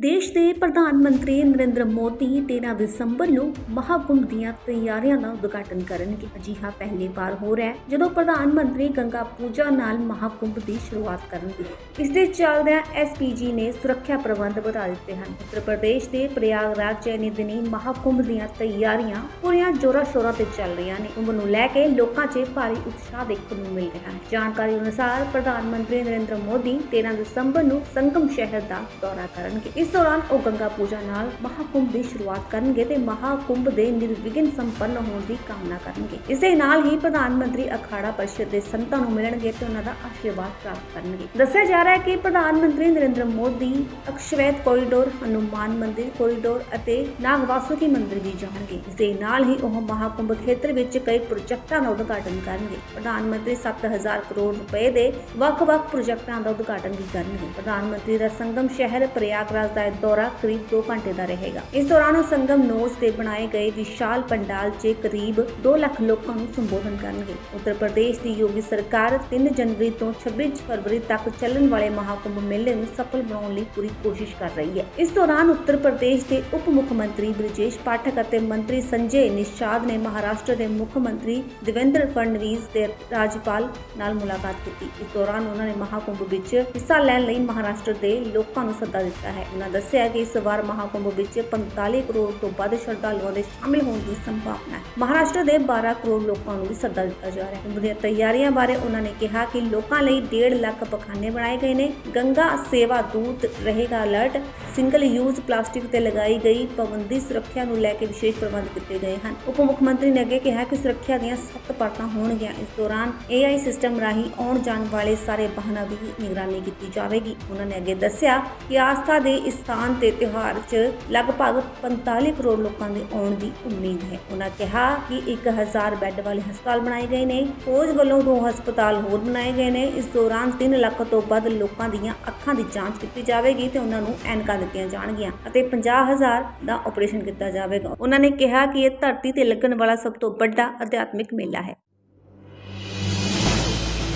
ਦੇਸ਼ ਦੇ ਪ੍ਰਧਾਨ ਮੰਤਰੀ ਨਰਿੰਦਰ ਮੋਦੀ 13 ਦਸੰਬਰ ਨੂੰ ਮਹਾਕੁੰਭ ਦੀਆਂ ਤਿਆਰੀਆਂ ਦਾ ਉਦਘਾਟਨ ਕਰਨਗੇ। ਅਜਿਹਾ ਪਹਿਲੀ ਵਾਰ ਹੋ ਰਿਹਾ ਹੈ, ਜਦੋਂ ਪ੍ਰਧਾਨ ਮੰਤਰੀ ਗੰਗਾ ਪੂਜਾ ਨਾਲ ਮਹਾਕੁੰਭ ਦੀ ਸ਼ੁਰੂਆਤ ਕਰਨਗੇ। ਇਸ ਦੇ ਚੱਲਦਿਆਂ ਐਸਪੀਜੀ ਨੇ ਸੁਰੱਖਿਆ ਪ੍ਰਬੰਧ ਵਧਾ ਦਿੱਤੇ ਹਨ। ਉੱਤਰ ਪ੍ਰਦੇਸ਼ ਦੇ ਪ੍ਰਯਾਗਰਾਜ 'ਚ ਇਨੀ ਦਿਨੀ ਮਹਾਕੁੰਭ ਦੀਆਂ ਤਿਆਰੀਆਂ ਪੂਰੀਆਂ ਜੋਰਾਂ ਸ਼ੋਰਾਂ ਤੇ ਚੱਲ ਰਹੀਆਂ ਨੇ। ਕੁੰਭ ਨੂੰ ਲੈ ਕੇ ਲੋਕਾਂ 'ਚ ਭਾਰੀ ਉਤਸ਼ਾਹ ਦੇਖਣ ਨੂੰ ਮਿਲ ਰਿਹਾ ਹੈ। ਜਾਣਕਾਰੀ ਅਨੁਸਾਰ ਪ੍ਰਧਾਨ ਮੰਤਰੀ ਨਰਿੰਦਰ ਮੋਦੀ 13 ਦਸੰਬਰ ਨੂੰ ਸੰਗਮ ਸ਼ਹਿਰ ਦਾ ਦੌਰਾ ਕਰਨਗੇ। ਇਸ ਦੌਰਾਨ ਉਹ ਗੰਗਾ ਪੂਜਾ ਨਾਲ ਮਹਾਕੁੰਭ ਦੀ ਸ਼ੁਰੂਆਤ ਕਰਨਗੇ ਤੇ ਮਹਾਕੁੰਭ ਦੇ ਨਿਰਵਿਘਨ ਸੰਪੰਨ ਹੋਣ ਦੀ ਕਾਮਨਾ ਕਰਨਗੇ। ਇਸ ਦੇ ਨਾਲ ਹੀ ਪ੍ਰਧਾਨ ਮੰਤਰੀ ਅਖਾੜਾ ਪਰਿਸ਼ਦ ਦੇ ਸੰਤਾਂ ਨੂੰ ਮਿਲਣਗੇ ਤੇ ਉਹਨਾਂ ਦਾ ਆਸ਼ੀਰਵਾਦ ਪ੍ਰਾਪਤ ਕਰਨਗੇ। ਦੱਸਿਆ ਜਾ ਰਿਹਾ ਹੈ ਕਿ ਪ੍ਰਧਾਨ ਮੰਤਰੀ ਨਰਿੰਦਰ ਮੋਦੀ ਅਕਸ਼ਵੈਤ ਕੋਰੀਡੋਰ, ਹਨੂਮਾਨ ਮੰਦਿਰ ਕੋਰੀਡੋਰ ਅਤੇ ਨਾਗਵਾਸੁਕੀ ਮੰਦਿਰ ਵੀ ਜਾਣਗੇ। ਇਸ ਦੇ ਨਾਲ ਹੀ ਉਹ ਮਹਾਕੁੰਭ ਖੇਤਰ ਵਿੱਚ ਕਈ ਪ੍ਰੋਜੈਕਟਾਂ ਦਾ ਉਦਘਾਟਨ ਕਰਨਗੇ। ਪ੍ਰਧਾਨ ਮੰਤਰੀ 7000 ਕਰੋੜ ਰੁਪਏ ਦੇ ਵੱਖ-ਵੱਖ ਪ੍ਰੋਜੈਕਟਾਂ ਦਾ ਉਦਘਾਟਨ ਵੀ ਕਰਨਗੇ। ਪ੍ਰਧਾਨ ਮੰਤਰੀ ਦਾ ਸੰਗਮ ਸ਼ਹਿਰ ਪ੍ਰਯਾਗਰਾਜ ਦਾ ਇਹ ਦੌਰਾ ਕਰੀਬ 2 ਘੰਟੇ ਦਾ ਰਹੇਗਾ। ਇਸ ਦੌਰਾਨ ਉਹ ਸੰਗਮ ਨੋਜ ਤੇ ਬਣਾਏ ਗਏ ਵਿਸ਼ਾਲ ਪੰਡਾਲ 'ਚ ਕਰੀਬ 2 ਲੱਖ ਲੋਕਾਂ ਨੂੰ ਸੰਬੋਧਨ ਕਰਨਗੇ। ਉੱਤਰ ਪ੍ਰਦੇਸ਼ ਦੀ ਯੋਗੀ ਸਰਕਾਰ 3 ਜਨਵਰੀ ਤੋਂ 26 ਫਰਵਰੀ ਤੱਕ ਚੱਲਣ ਵਾਲੇ ਮਹਾਕੁੰਭ ਮੇਲੇ ਨੂੰ ਸਫਲ ਬਣਾਉਣ ਲਈ ਪੂਰੀ ਕੋਸ਼ਿਸ਼ ਕਰ ਰਹੀ ਹੈ। ਇਸ ਦੌਰਾਨ ਉੱਤਰ ਪ੍ਰਦੇਸ਼ ਦੇ ਉਪ ਮੁੱਖ ਮੰਤਰੀ ਬ੍ਰਿਜੇਸ਼ ਪਾਠਕ ਅਤੇ ਮੰਤਰੀ ਸੰਜੇ ਨਿਸ਼ਾਦ ਨੇ ਮਹਾਰਾਸ਼ਟਰ ਦੇ ਮੁੱਖ ਮੰਤਰੀ ਦੇਵੇਂਦਰ ਫੜਨਵੀਸ ਦੇ ਰਾਜਪਾਲ ਨਾਲ ਮੁਲਾਕਾਤ ਕੀਤੀ। ਇਸ ਦੌਰਾਨ ਉਹਨਾਂ ਨੇ ਮਹਾਕੁੰਭ ਵਿੱਚ ਹਿੱਸਾ ਲੈਣ ਲਈ ਮਹਾਰਾਸ਼ਟਰ ਦੇ ਲੋਕਾਂ ਨੂੰ ਸੱਦਾ ਦਿੱਤਾ ਹੈ। ਉਹਨਾਂ ਦੱਸਿਆ ਕਿ ਇਸ ਵਾਰ ਮਹਾਕੁੰਭ ਵਿੱਚ 45 ਕਰੋੜ ਤੋਂ ਵੱਧ ਸ਼ਰਧਾਲੂਆਂ ਦੇ ਸ਼ਾਮਿਲ ਹੋਣ ਦੀ ਸੰਭਾਵਨਾ ਹੈ। ਮਹਾਰਾਸ਼ਟਰ ਦੇ 12 ਕਰੋੜ ਲੋਕਾਂ ਨੂੰ ਵੀ ਸੱਦਾ ਦਿੱਤਾ ਜਾ ਰਿਹਾ ਹੈ। ਕੁੰਭ ਦੀਆਂ ਤਿਆਰੀਆਂ ਬਾਰੇ ਉਹਨਾਂ ਨੇ ਕਿਹਾ ਕਿ ਲੋਕਾਂ ਲਈ 1.5 ਲੱਖ ਪਖਾਨੇ ਬਣਾਏ ਗਏ ਨੇ। ਗੰਗਾ ਸੇਵਾ ਦੂਤ ਰਹੇਗਾ ਅਲਰਟ। ਸਿੰਗਲ ਯੂਜ਼ ਪਲਾਸਟਿਕ ਤੇ ਲਗਾਈ ਗਈ ਪਾਬੰਦੀ ਸੁਰੱਖਿਆ ਨੂੰ ਲੈ ਕੇ ਵਿਸ਼ੇਸ਼ ਪ੍ਰਬੰਧ ਕੀਤੇ ਗਏ ਹਨ। ਉਪ ਮੁੱਖ ਮੰਤਰੀ ਨੇ ਅੱਗੇ ਕਿਹਾ ਕਿ ਸੁਰੱਖਿਆ ਦੀਆਂ ਸਖਤ ਪਰਤਾਂ ਹੋਣਗੀਆਂ। ਇਸ ਦੌਰਾਨ AI ਸਿਸਟਮ ਰਾਹੀਂ ਆਉਣ ਜਾਣ ਵਾਲੇ ਸਾਰੇ ਵਾਹਨਾਂ ਦੀ ਨਿਗਰਾਨੀ ਕੀਤੀ ਜਾਵੇਗੀ। ਉਹਨਾਂ ਨੇ ਅੱਗੇ ਦੱਸਿਆ ਕਿ ਆਸਥਾ ਦੇ ਇਸ ਸਥਾਨ ਤੇ ਤਿਉਹਾਰ 'ਚ ਲਗਭਗ 45 ਕਰੋੜ ਲੋਕਾਂ ਦੇ ਆਉਣ ਦੀ ਉਮੀਦ ਹੈ। ਉਹਨਾਂ ਕਿਹਾ ਕਿ 1000 ਬੈੱਡ ਵਾਲੇ ਹਸਪਤਾਲ ਬਣਾਏ ਗਏ ਨੇ, ਫੌਜ ਵੱਲੋਂ ਦੋ ਹਸਪਤਾਲ ਹੋਰ ਬਣਾਏ ਗਏ ਨੇ। ਇਸ ਦੌਰਾਨ 3 ਲੱਖ ਤੋਂ ਵੱਧ ਲੋਕਾਂ ਦੀਆਂ ਅੱਖਾਂ ਦੀ ਜਾਂਚ ਕੀਤੀ ਜਾਵੇਗੀ ਤੇ ਉਹਨਾਂ ਨੂੰ ਐਨਕਾਂ ਦਿੱਤੀਆਂ ਜਾਣਗੀਆਂ ਅਤੇ 50000 ਦਾ ਆਪਰੇਸ਼ਨ ਕੀਤਾ ਜਾਵੇਗਾ। ਉਹਨਾਂ ਨੇ ਕਿਹਾ ਕਿ ਇਹ ਧਰਤੀ ਤੇ ਲੱਗਣ ਵਾਲਾ ਸਭ ਤੋਂ ਵੱਡਾ ਅਧਿਆਤਮਿਕ ਮੇਲਾ ਹੈ।